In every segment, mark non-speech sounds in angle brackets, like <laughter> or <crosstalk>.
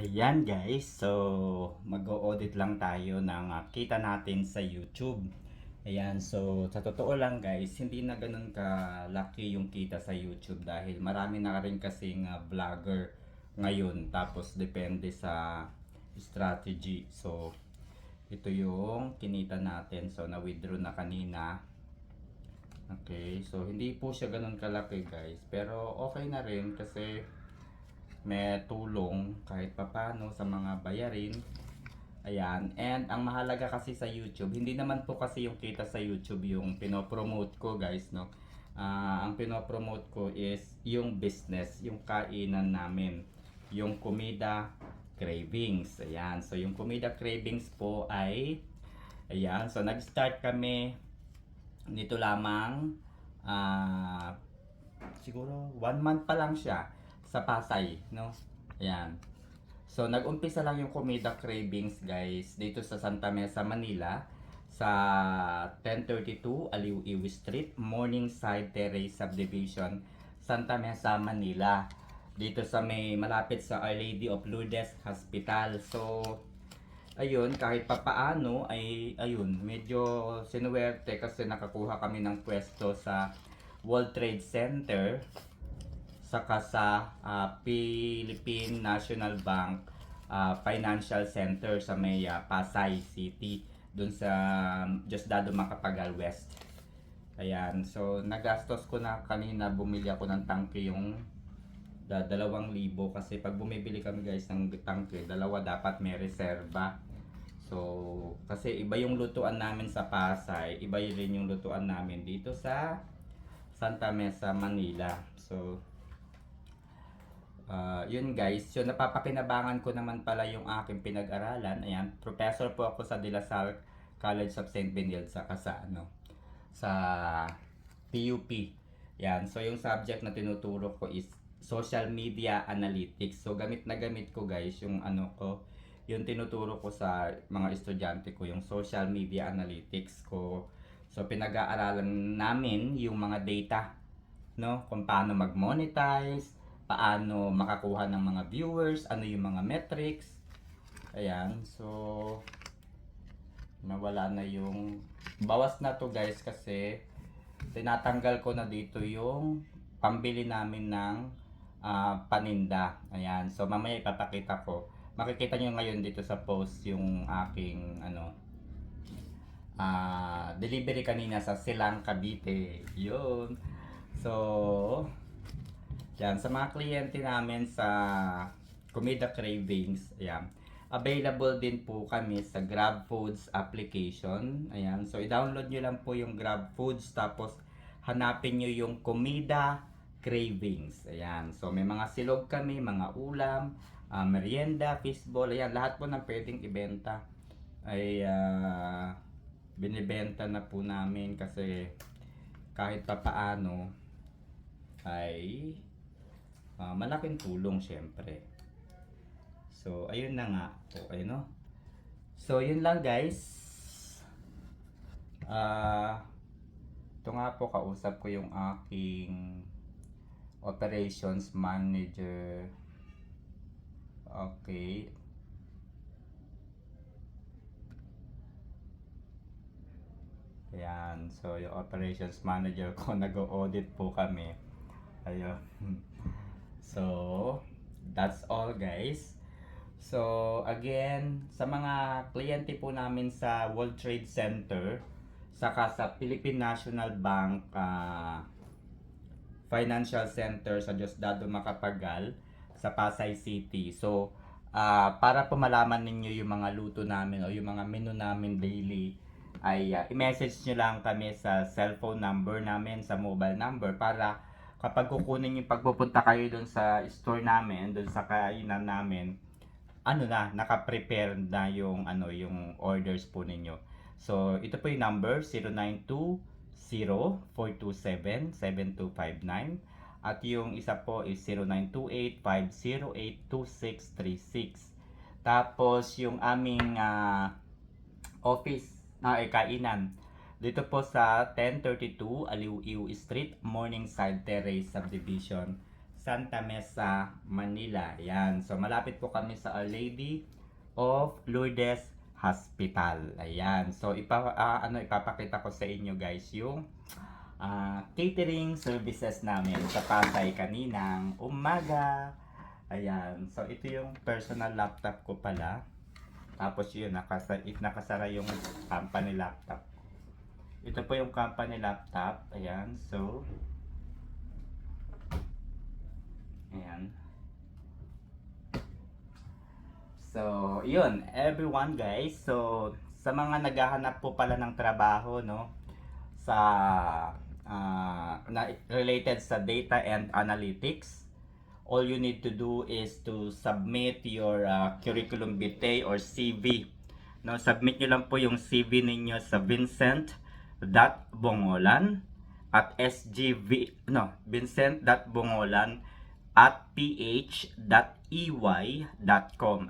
Ayan guys, so mag-audit lang tayo ng ah, kita natin sa YouTube. Ayan, so sa totoo lang guys, hindi na ganun kalaki yung kita sa YouTube dahil marami na rin kasing ah, vlogger ngayon tapos depende sa strategy. So ito yung kinita natin. So na-withdraw na kanina. Okay, so hindi po siya ganun kalaki guys. Pero okay na rin kasi may tulong kahit papano sa mga bayarin. Ayan. And ang mahalaga kasi sa YouTube, hindi naman po kasi yung kita sa YouTube yung pinopromote ko guys, no? Ah, ang pinopromote ko is yung business, yung kainan namin. Yung Kumida Cravings. Ayan. So yung Kumida Cravings po ay ayan. So nag-start kami nito lamang ah siguro one month pa lang siya sa Pasay, no? Ayan. So, nag-umpisa lang yung Comida Cravings, guys, dito sa Santa Mesa, Manila, sa 1032 Aliw Iwi Street, Morningside Terrace Subdivision, Santa Mesa, Manila. Dito sa may malapit sa Our Lady of Lourdes Hospital. So, ayun, kahit papaano ay ayun, medyo sinuwerte kasi nakakuha kami ng pwesto sa World Trade Center saka sa ah, Philippine National Bank ah, Financial Center sa may ah, Pasay City dun sa Diosdado Macapagal West. Ayan, so nagastos ko na kanina bumili ako ng tangke yung da, dalawang libo kasi pag bumibili kami guys ng tangke, dalawa dapat may reserba. So, kasi iba yung lutuan namin sa Pasay, iba rin yung lutuan namin dito sa Santa Mesa, Manila. So, Ah, yun guys, so napapakinabangan ko naman pala yung aking pinag-aralan. Ayan, professor po ako sa De La Salle College of St. Benilde sa sa ano sa PUP. Yan, so yung subject na tinuturo ko is social media analytics. So gamit na gamit ko guys yung ano ko, yung tinuturo ko sa mga estudyante ko, yung social media analytics ko. So pinag-aaralan namin yung mga data, no? Kung paano mag-monetize, paano makakuha ng mga viewers, ano yung mga metrics. Ayan, so nawala na yung bawas na to guys kasi tinatanggal ko na dito yung pambili namin ng ah, paninda. Ayan, so mamaya ipapakita ko. Makikita nyo ngayon dito sa post yung aking ano ah delivery kanina sa Silang Cavite. Yun. So, yan, sa mga kliyente namin sa Comida Cravings, ayan, available din po kami sa Grab Foods application. Ayan, so i-download nyo lang po yung Grab Foods tapos hanapin nyo yung Comida Cravings. Ayan, so may mga silog kami, mga ulam, ah, merienda, fishball, ayan, lahat po ng pwedeng ibenta ay ah, binibenta na po namin kasi kahit pa paano ay Ah, malaking tulong syempre. So, ayun na nga. Okay, no? So, yun lang guys. Ah, ito nga po kausap ko yung aking operations manager. Okay. Ayan. So, yung operations manager ko, <laughs> nag-audit po kami. Ayun. <laughs> So, that's all guys. So, again, sa mga kliyente po namin sa World Trade Center, saka sa Philippine National Bank ah, Financial Center sa Diosdado Macapagal sa Pasay City. So, ah, para po malaman ninyo yung mga luto namin o yung mga menu namin daily, ay ah, i-message nyo lang kami sa cellphone number namin, sa mobile number para kapag kukunin yung pagpupunta kayo doon sa store namin, doon sa kainan namin, ano na, naka-prepare na yung ano yung orders po ninyo. So, ito po yung number 0920-427-7259 at yung isa po is 0928-508-2636. Tapos yung aming ah, office na eh, kainan dito po sa 1032 Aliw Iw Street, Morningside Terrace Subdivision, Santa Mesa, Manila. Ayan. So, malapit po kami sa Our Lady of Lourdes Hospital. Ayan. So, ipa, ah, ano, ipapakita ko sa inyo guys yung ah, catering services namin sa Pasay kaninang umaga. Ayan. So, ito yung personal laptop ko pala. Tapos yun, nakasa, nakasara yung company laptop. Ito po yung company laptop. Ayan. So, ayan. So, yun, everyone guys. So, sa mga naghahanap po pala ng trabaho, no, sa ah, na related sa data and analytics, all you need to do is to submit your ah, curriculum vitae or CV. No, submit nyo lang po yung CV ninyo sa vincent.bongolan at sgv no vincent.bongolan at ph.ey.com.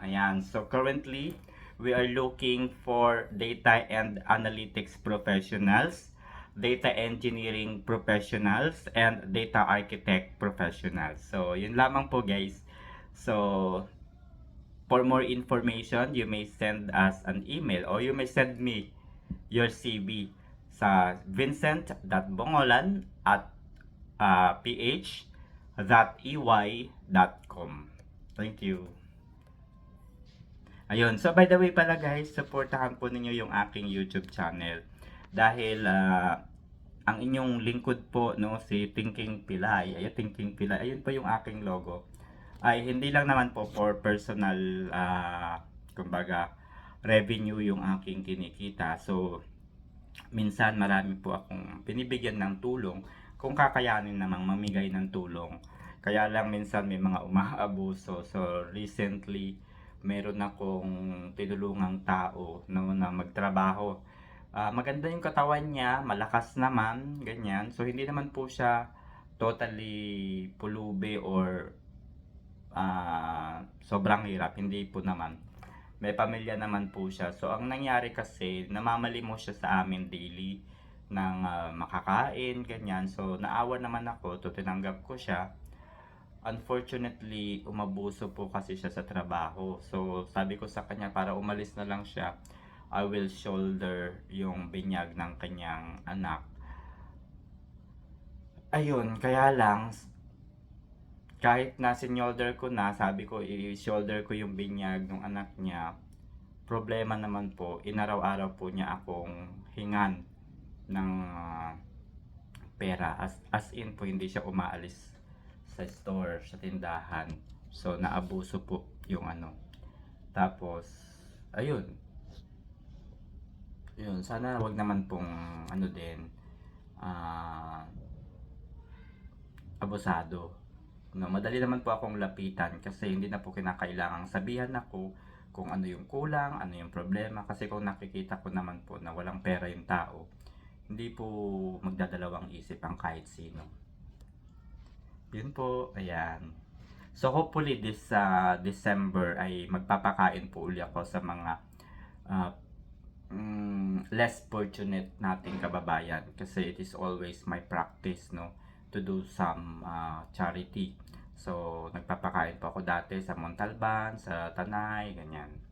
Ayan. So currently, we are looking for data and analytics professionals, data engineering professionals, and data architect professionals. So, yun lamang po guys. So, for more information, you may send us an email or you may send me your CV sa vincent.bongolan at uh, ph.ey.com. Thank you. Ayun. So, by the way pala guys, supportahan po ninyo yung aking YouTube channel. Dahil, ah, ang inyong lingkod po, no, si Thinking Pilay. Ayun, Thinking Pilay. Ayun po yung aking logo. Ay, hindi lang naman po for personal, ah, kumbaga, revenue yung aking kinikita. So, minsan marami po akong binibigyan ng tulong kung kakayanin namang mamigay ng tulong. Kaya lang minsan may mga umaabuso. So recently, meron akong tinulungang tao no, na magtrabaho. Ah, maganda yung katawan niya, malakas naman, ganyan. So hindi naman po siya totally pulube or ah, sobrang hirap. Hindi po naman may pamilya naman po siya. So, ang nangyari kasi, namamali mo siya sa amin daily ng ah, makakain, ganyan. So, naawa naman ako, to tinanggap ko siya. Unfortunately, umabuso po kasi siya sa trabaho. So, sabi ko sa kanya, para umalis na lang siya, I will shoulder yung binyag ng kanyang anak. Ayun, kaya lang, kahit na sinolder ko na, sabi ko i-shoulder ko yung binyag ng anak niya, problema naman po, inaraw-araw po niya akong hingan ng ah, pera. As, as in po, hindi siya umaalis sa store, sa tindahan. So, naabuso po yung ano. Tapos, ayun. Yun, sana wag naman pong ano din, ah, abusado. No, madali naman po akong lapitan kasi hindi na po kinakailangang sabihan ako kung ano yung kulang, ano yung problema kasi kung nakikita ko naman po na walang pera yung tao, hindi po magdadalawang isip ang kahit sino. Yun po, ayan. So hopefully this uh, December ay magpapakain po uli ako sa mga uh, mm, less fortunate nating kababayan kasi it is always my practice no to do some uh, charity. So, nagpapakain po ako dati sa Montalban, sa Tanay, ganyan.